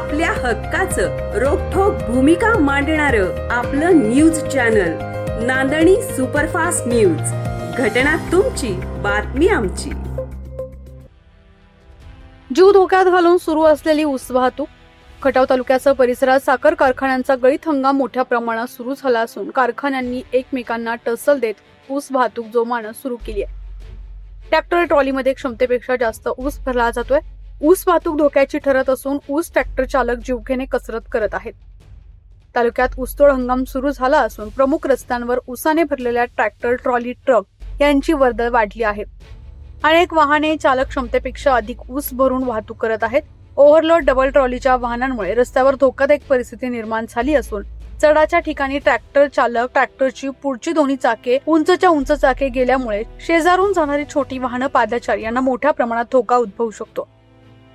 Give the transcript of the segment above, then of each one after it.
आपल्या हक्काचं रोखोक भूमिका मांडणार आपलं news channel Nandani superfast news. घटना तुमची बातमी आमची. जीव धोक्यात घालून सुरू असलेली ऊस वाहतूक. खटाव तालुक्यासह परिसरात साखर कारखान्यांचा गळीत हंगाम मोठ्या प्रमाणात सुरू झाला असून कारखान्यांनी एकमेकांना टसल देत ऊस वाहतूक जोमानं सुरू केली आहे. ट्रॅक्टर ट्रॉलीमध्ये क्षमतेपेक्षा जास्त ऊस भरला जातोय. ऊस वाहतूक धोक्याची ठरत असून ऊस ट्रॅक्टर चालक जीवघेने कसरत करत आहेत. तालुक्यात ऊसतोड हंगाम सुरू झाला असून प्रमुख रस्त्यांवर ऊसाने भरलेल्या ट्रॅक्टर ट्रॉली ट्रक यांची वर्दळ वाढली आहे. अनेक वाहने चालक क्षमतेपेक्षा अधिक ऊस भरून वाहतूक करत आहेत. ओव्हरलोड डबल ट्रॉलीच्या वाहनांमुळे रस्त्यावर धोकादायक परिस्थिती निर्माण झाली असून चढाच्या ठिकाणी ट्रॅक्टर चालक ट्रॅक्टरची पुढची दोन्ही चाके उंचच्या उंच चाके गेल्यामुळे शेजारून जाणारी छोटी वाहनं पादचारी यांना मोठ्या प्रमाणात धोका उद्भवू शकतो.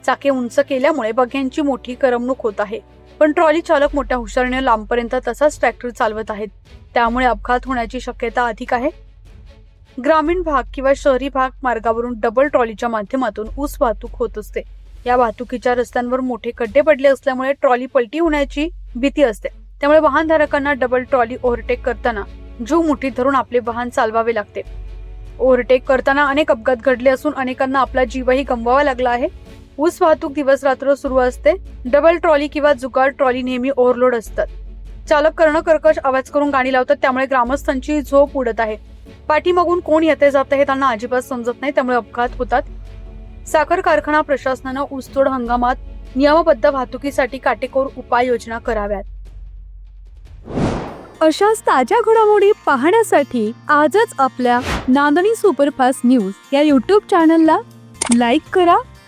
चाके उंच केल्यामुळे बघ्यांची मोठी करमणूक होत आहे. पण ट्रॉली चालक मोठ्या हुशारीने लांबपर्यंत तसाच ट्रॅक्टर चालवत आहेत. त्यामुळे अपघात होण्याची शक्यता अधिक आहे. ग्रामीण भाग किंवा शहरी भाग मार्गावरून डबल ट्रॉलीच्या माध्यमातून ऊस वाहतूक होत असते. या वाहतुकीच्या रस्त्यांवर मोठे खड्डे पडले असल्यामुळे ट्रॉली पलटी होण्याची भीती असते. त्यामुळे वाहनधारकांना डबल ट्रॉली ओव्हरटेक करताना जीव मुठीत धरून आपले वाहन चालवावे लागते. ओव्हरटेक करताना अनेक अपघात घडले असून अनेकांना आपला जीवही गमवावा लागला आहे. ऊस वाहतूक दिवस रात्र सुरू असते. डबल ट्रॉली किंवा जुगाड ट्रॉली नेहमी ओव्हरलोड असतात. चालक कर्ण कर्कश आवाज करून गाणी लावतात त्यामुळे ग्रामस्थांची झोप उडत आहे. पाठीमागून कोण येते जात हे त्यांना अजिबात समजत नाही त्यामुळे अपघात होतात. साखर कारखाना प्रशासनानं ऊसतोड हंगामात नियमबद्ध वाहतुकीसाठी काटेकोर उपाययोजना कराव्यात. अशाच ताज्या घडामोडी पाहण्यासाठी आजच आपल्या नांदणी सुपरफास्ट न्यूज या यूट्यूब चॅनलला लाईक करा.